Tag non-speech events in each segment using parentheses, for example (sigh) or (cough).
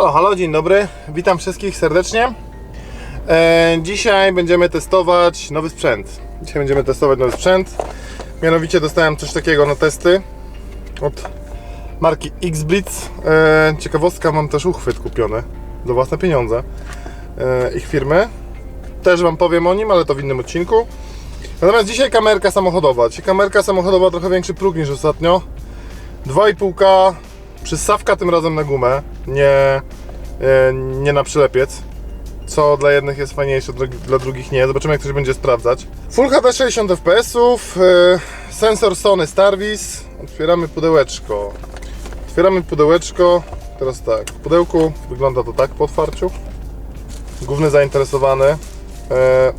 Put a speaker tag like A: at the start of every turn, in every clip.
A: Halo, halo, dzień dobry. Witam wszystkich serdecznie. E, dzisiaj będziemy testować nowy sprzęt. Dzisiaj będziemy testować nowy sprzęt. Mianowicie dostałem coś takiego na testy od marki X-Blitz. E, ciekawostka, mam też uchwyt kupiony za własne pieniądze e, ich firmy. Też Wam powiem o nim, ale to w innym odcinku. Natomiast dzisiaj kamerka samochodowa. Dzisiaj kamerka samochodowa trochę większy próg niż ostatnio. 2,5K Przystawka tym razem na gumę, nie, e, nie na przylepiec. Co dla jednych jest fajniejsze, dla, drugich nie. Zobaczymy, jak to się będzie sprawdzać. Full HD 60 fps, sensor Sony Starvis. Otwieramy pudełeczko. Otwieramy pudełeczko. Teraz tak, w pudełku wygląda to tak po otwarciu. Główny zainteresowany. E,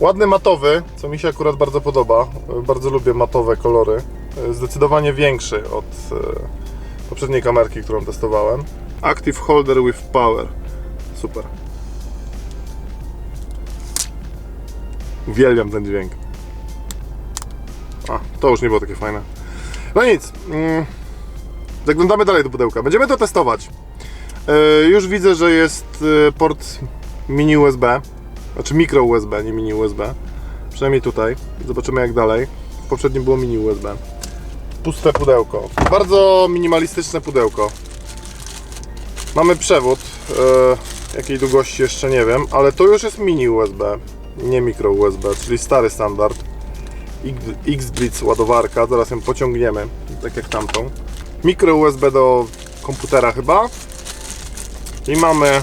A: Ładny matowy, co mi się akurat bardzo podoba. E, Bardzo lubię matowe kolory. E, Zdecydowanie większy od e, poprzedniej kamerki, którą testowałem. Active Holder with Power. Super. Uwielbiam ten dźwięk. A, to już nie było takie fajne. No nic. mm, Zaglądamy dalej do pudełka. Będziemy to testować. E, Już widzę, że jest port mini USB. Znaczy mikro USB, nie mini USB. Przynajmniej tutaj. Zobaczymy jak dalej. Poprzednim było mini USB. Puste pudełko. Bardzo minimalistyczne pudełko. Mamy przewód. E, jakiej długości jeszcze nie wiem, ale to już jest mini USB, nie mikro USB, czyli stary standard. X-Blitz ładowarka, zaraz ją pociągniemy, tak jak tamtą. Mikro USB do komputera chyba. I mamy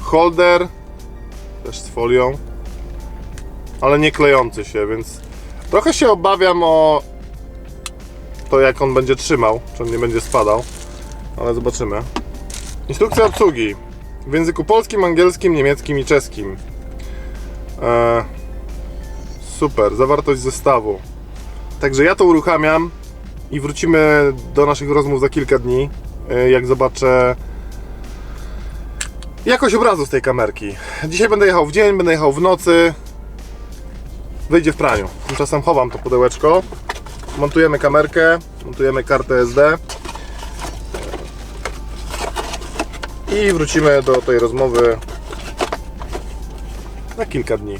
A: holder, też z folią, ale nie klejący się, więc trochę się obawiam o to, jak on będzie trzymał, czy on nie będzie spadał, ale zobaczymy. Instrukcja obsługi w języku polskim, angielskim, niemieckim i czeskim. E, super, zawartość zestawu. Także ja to uruchamiam i wrócimy do naszych rozmów za kilka dni, e, jak zobaczę jakość obrazu z tej kamerki. Dzisiaj będę jechał w dzień, będę jechał w nocy. Wyjdzie w praniu. Tymczasem chowam to pudełeczko. Montujemy kamerkę, montujemy kartę SD. I wrócimy do tej rozmowy za kilka dni.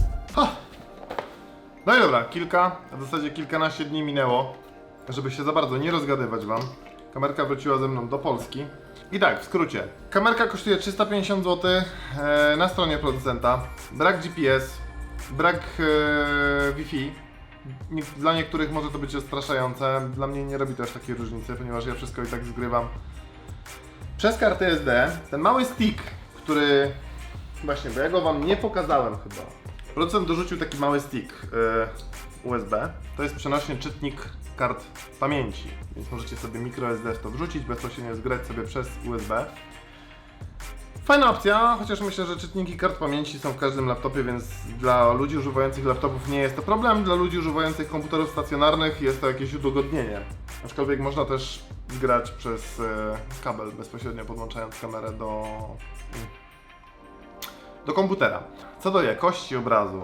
A: No i dobra, kilka, a w zasadzie kilkanaście dni minęło, żeby się za bardzo nie rozgadywać Wam. Kamerka wróciła ze mną do Polski. I tak, w skrócie. Kamerka kosztuje 350 zł e, na stronie producenta. Brak GPS, brak e, Wi-Fi. Dla niektórych może to być zastraszające. Dla mnie nie robi też takiej różnicy, ponieważ ja wszystko i tak zgrywam przez kartę SD. Ten mały stick, który właśnie, bo ja go Wam nie pokazałem chyba. Producent dorzucił taki mały stick e, USB. To jest przenośny czytnik kart pamięci, więc możecie sobie microSD w to wrzucić, bezpośrednio zgrać sobie przez USB. Fajna opcja, chociaż myślę, że czytniki kart pamięci są w każdym laptopie, więc dla ludzi używających laptopów nie jest to problem. Dla ludzi używających komputerów stacjonarnych jest to jakieś udogodnienie. Aczkolwiek można też zgrać przez e, kabel, bezpośrednio podłączając kamerę do, do komputera. Co do jakości obrazu,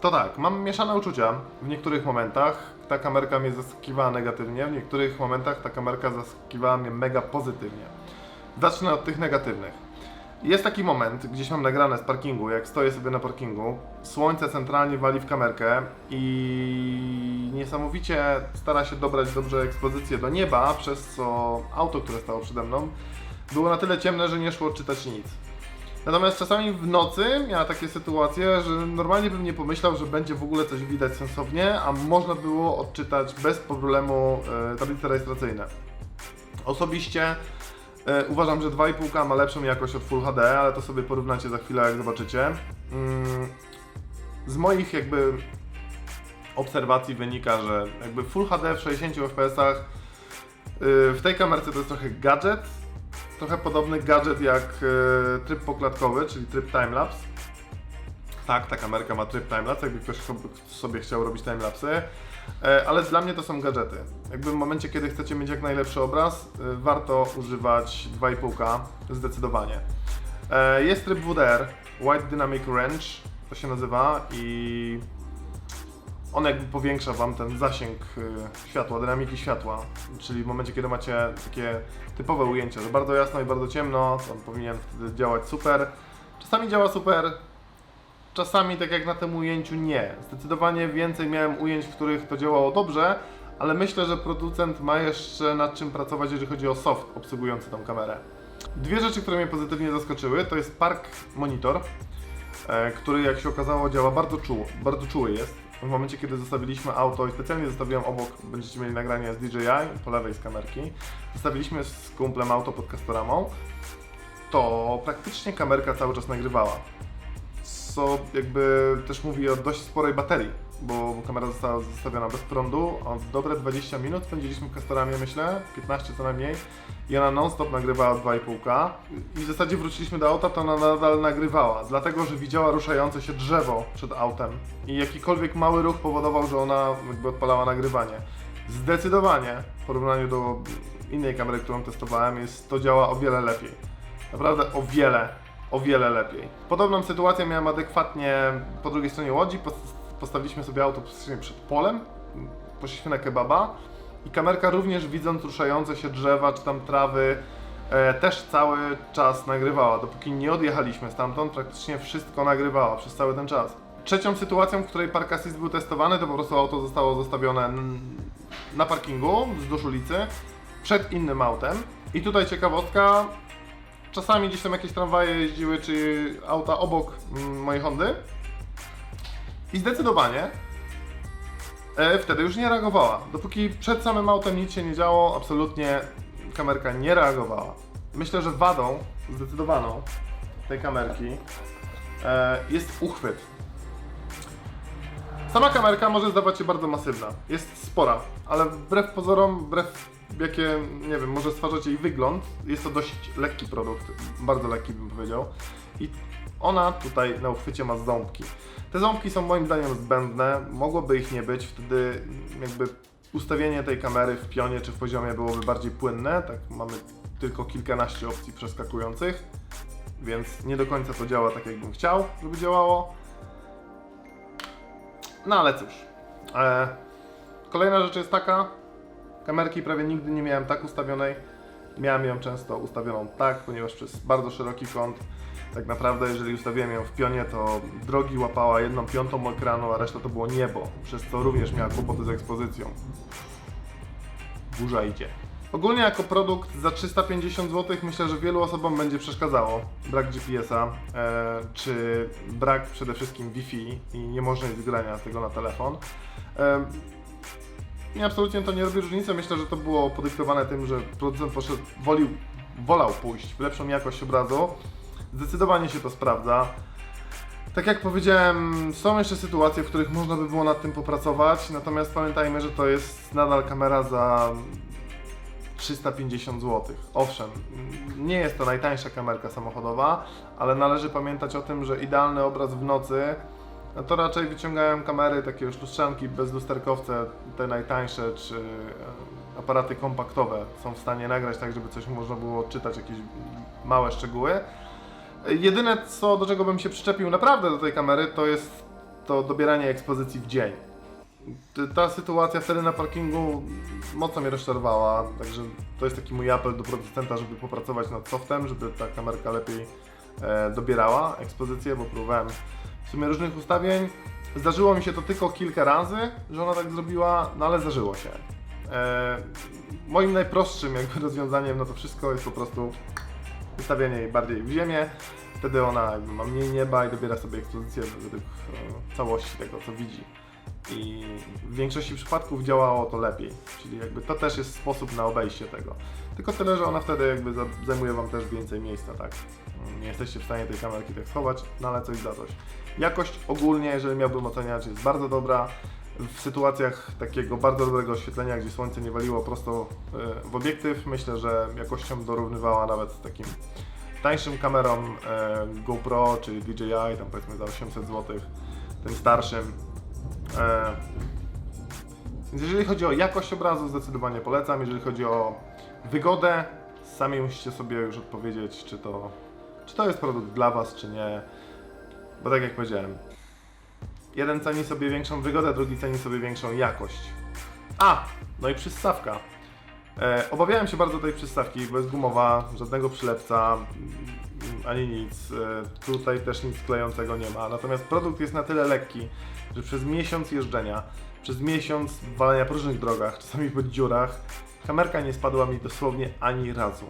A: to tak, mam mieszane uczucia w niektórych momentach. Ta kamerka mnie zaskakiwała negatywnie, w niektórych momentach ta kamerka zaskakiwała mnie mega pozytywnie. Zacznę od tych negatywnych. Jest taki moment, gdzieś mam nagrane z parkingu, jak stoję sobie na parkingu, słońce centralnie wali w kamerkę i niesamowicie stara się dobrać dobrze ekspozycję do nieba, przez co auto, które stało przede mną, było na tyle ciemne, że nie szło czytać nic. Natomiast czasami w nocy miała takie sytuacje, że normalnie bym nie pomyślał, że będzie w ogóle coś widać sensownie, a można było odczytać bez problemu e, tablice rejestracyjne. Osobiście uważam, że 2,5K ma lepszą jakość od Full HD, ale to sobie porównacie za chwilę, jak zobaczycie. Mm, z moich jakby obserwacji wynika, że jakby Full HD w 60 fps w tej kamerce to jest trochę gadżet, trochę podobny gadżet jak e, tryb poklatkowy, czyli tryb timelapse. Tak, ta kamerka ma tryb timelapse, jakby ktoś sobie chciał robić timelapsy. E, ale dla mnie to są gadżety. Jakby w momencie, kiedy chcecie mieć jak najlepszy obraz, e, warto używać 2,5K zdecydowanie. E, jest tryb WDR, Wide Dynamic Range, to się nazywa i on jakby powiększa Wam ten zasięg światła, dynamiki światła, czyli w momencie, kiedy macie takie typowe ujęcie, że bardzo jasno i bardzo ciemno, on powinien wtedy działać super. Czasami działa super, czasami tak jak na tym ujęciu nie. Zdecydowanie więcej miałem ujęć, w których to działało dobrze, ale myślę, że producent ma jeszcze nad czym pracować, jeżeli chodzi o soft obsługujący tą kamerę. Dwie rzeczy, które mnie pozytywnie zaskoczyły, to jest Park Monitor, e, który jak się okazało działa bardzo czuło, bardzo czuły jest. W momencie, kiedy zostawiliśmy auto i specjalnie zostawiłem obok, będziecie mieli nagranie z DJI po lewej z kamerki, zostawiliśmy z kumplem auto pod Castoramą, to praktycznie kamerka cały czas nagrywała. Co jakby też mówi o dość sporej baterii, bo kamera została zostawiona bez prądu, a dobre 20 minut spędziliśmy w Castoramie, myślę, 15 co najmniej i ona non-stop nagrywała 2,5K i w zasadzie wróciliśmy do auta, to ona nadal nagrywała, dlatego, że widziała ruszające się drzewo przed autem i jakikolwiek mały ruch powodował, że ona jakby odpalała nagrywanie. Zdecydowanie w porównaniu do innej kamery, którą testowałem, jest, to działa o wiele lepiej. Naprawdę o wiele, o wiele lepiej. Podobną sytuację miałem adekwatnie po drugiej stronie łodzi. Pos- Postawiliśmy sobie auto przed polem, poszliśmy na kebaba i kamerka również widząc ruszające się drzewa czy tam trawy e, też cały czas nagrywała. Dopóki nie odjechaliśmy stamtąd, praktycznie wszystko nagrywała przez cały ten czas. Trzecią sytuacją, w której Park Assist był testowany, to po prostu auto zostało zostawione na parkingu wzdłuż ulicy przed innym autem. I tutaj ciekawostka, czasami gdzieś tam jakieś tramwaje jeździły, czy auta obok mm, mojej Hondy. I zdecydowanie e, wtedy już nie reagowała. Dopóki przed samym autem nic się nie działo, absolutnie kamerka nie reagowała. Myślę, że wadą zdecydowaną tej kamerki e, jest uchwyt. Sama kamerka może zdawać się bardzo masywna, jest spora, ale wbrew pozorom, wbrew jakie, nie wiem, może stwarzać jej wygląd, jest to dość lekki produkt, bardzo lekki bym powiedział. I ona tutaj na uchwycie ma ząbki. Te ząbki są moim zdaniem zbędne, mogłoby ich nie być, wtedy jakby ustawienie tej kamery w pionie czy w poziomie byłoby bardziej płynne, tak mamy tylko kilkanaście opcji przeskakujących, więc nie do końca to działa tak jakbym chciał, żeby działało. No ale cóż. E, kolejna rzecz jest taka, kamerki prawie nigdy nie miałem tak ustawionej. Miałem ją często ustawioną tak, ponieważ przez bardzo szeroki kąt, tak naprawdę jeżeli ustawiłem ją w pionie, to drogi łapała jedną piątą ekranu, a reszta to było niebo, przez co również miała kłopoty z ekspozycją. Burza idzie. Ogólnie jako produkt za 350 zł myślę, że wielu osobom będzie przeszkadzało brak GPS-a, e, czy brak przede wszystkim Wi-Fi i niemożność zgrania tego na telefon. E, i absolutnie to nie robi różnicy. Myślę, że to było podyktowane tym, że producent poszedł, wolił, wolał pójść w lepszą jakość obrazu. Zdecydowanie się to sprawdza. Tak jak powiedziałem, są jeszcze sytuacje, w których można by było nad tym popracować, natomiast pamiętajmy, że to jest nadal kamera za 350 zł. Owszem, nie jest to najtańsza kamerka samochodowa, ale należy pamiętać o tym, że idealny obraz w nocy no to raczej wyciągają kamery, takie już lustrzanki bez lusterkowce, te najtańsze, czy e, aparaty kompaktowe są w stanie nagrać tak, żeby coś można było czytać, jakieś małe szczegóły. Jedyne co, do czego bym się przyczepił naprawdę do tej kamery, to jest to dobieranie ekspozycji w dzień. Ta sytuacja wtedy na parkingu mocno mnie rozczarowała, także to jest taki mój apel do producenta, żeby popracować nad softem, żeby ta kamerka lepiej e, dobierała ekspozycję, bo próbowałem w sumie różnych ustawień. Zdarzyło mi się to tylko kilka razy, że ona tak zrobiła, no ale zdarzyło się. E, moim najprostszym jakby (laughs) rozwiązaniem na to wszystko jest po prostu ustawienie jej bardziej w ziemię. Wtedy ona jakby ma mniej nieba i dobiera sobie ekspozycję według e, całości tego, co widzi. I w większości przypadków działało to lepiej, czyli jakby to też jest sposób na obejście tego. Tylko tyle, że ona wtedy jakby za- zajmuje Wam też więcej miejsca, tak? Nie jesteście w stanie tej kamerki tak schować, no ale coś za coś. Jakość ogólnie, jeżeli miałbym oceniać, jest bardzo dobra. W sytuacjach takiego bardzo dobrego oświetlenia, gdzie słońce nie waliło prosto e, w obiektyw, myślę, że jakością dorównywała nawet takim tańszym kamerom e, GoPro czy DJI, tam powiedzmy za 800 zł, tym starszym. E, Więc jeżeli chodzi o jakość obrazu, zdecydowanie polecam. Jeżeli chodzi o wygodę, sami musicie sobie już odpowiedzieć, czy to, czy to jest produkt dla Was, czy nie. Bo tak jak powiedziałem, Jeden ceni sobie większą wygodę, drugi ceni sobie większą jakość. A, no i przystawka. E, obawiałem się bardzo tej przystawki, bo jest gumowa, żadnego przylepca, mm, ani nic. E, tutaj też nic klejącego nie ma. Natomiast produkt jest na tyle lekki, że przez miesiąc jeżdżenia, przez miesiąc walenia po różnych drogach, czasami po dziurach, kamerka nie spadła mi dosłownie ani razu.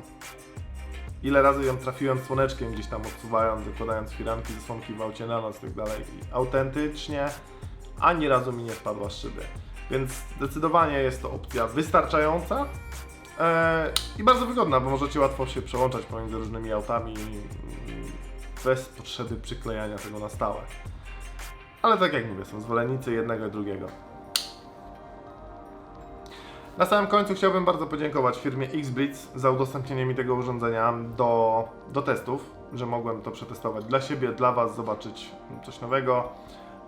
A: Ile razy ją trafiłem słoneczkiem gdzieś tam odsuwając, zakładając firanki, zasłonki w aucie na noc i tak dalej. I autentycznie ani razu mi nie spadła z szyby. Więc zdecydowanie jest to opcja wystarczająca e, i bardzo wygodna, bo możecie łatwo się przełączać pomiędzy różnymi autami bez potrzeby przyklejania tego na stałe. Ale tak jak mówię, są zwolennicy jednego i drugiego. Na samym końcu chciałbym bardzo podziękować firmie XBlitz za udostępnienie mi tego urządzenia do, do testów, że mogłem to przetestować dla siebie, dla Was, zobaczyć coś nowego,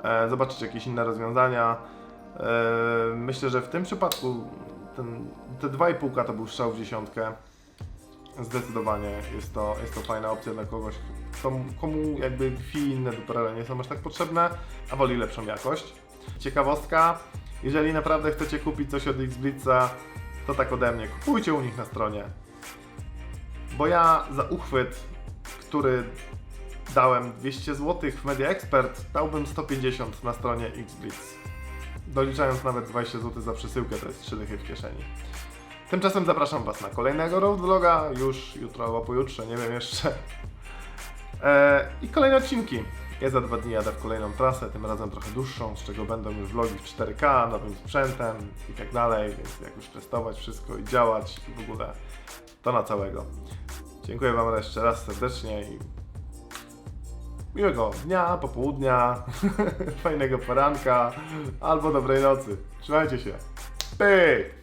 A: e, zobaczyć jakieś inne rozwiązania. E, myślę, że w tym przypadku ten, te 2,5 to był strzał w dziesiątkę. Zdecydowanie jest to, jest to fajna opcja dla kogoś, komu, jakby Wi-Fi inne duperele nie są aż tak potrzebne, a woli lepszą jakość. Ciekawostka, jeżeli naprawdę chcecie kupić coś od Xblitza, to tak ode mnie, kupujcie u nich na stronie. Bo ja za uchwyt, który dałem 200 zł w Media Expert, dałbym 150 na stronie Xblitz. Doliczając nawet 20 zł za przesyłkę, to jest 3 dychy w kieszeni. Tymczasem zapraszam Was na kolejnego road vloga, już jutro albo pojutrze, nie wiem jeszcze. Eee, I kolejne odcinki. Ja za dwa dni jadę w kolejną trasę, tym razem trochę dłuższą, z czego będą już vlogi w 4K, nowym sprzętem i tak dalej, więc jak już testować wszystko i działać i w ogóle to na całego. Dziękuję Wam jeszcze raz serdecznie i miłego dnia, popołudnia, (laughs) fajnego poranka albo dobrej nocy. Trzymajcie się. Pyk!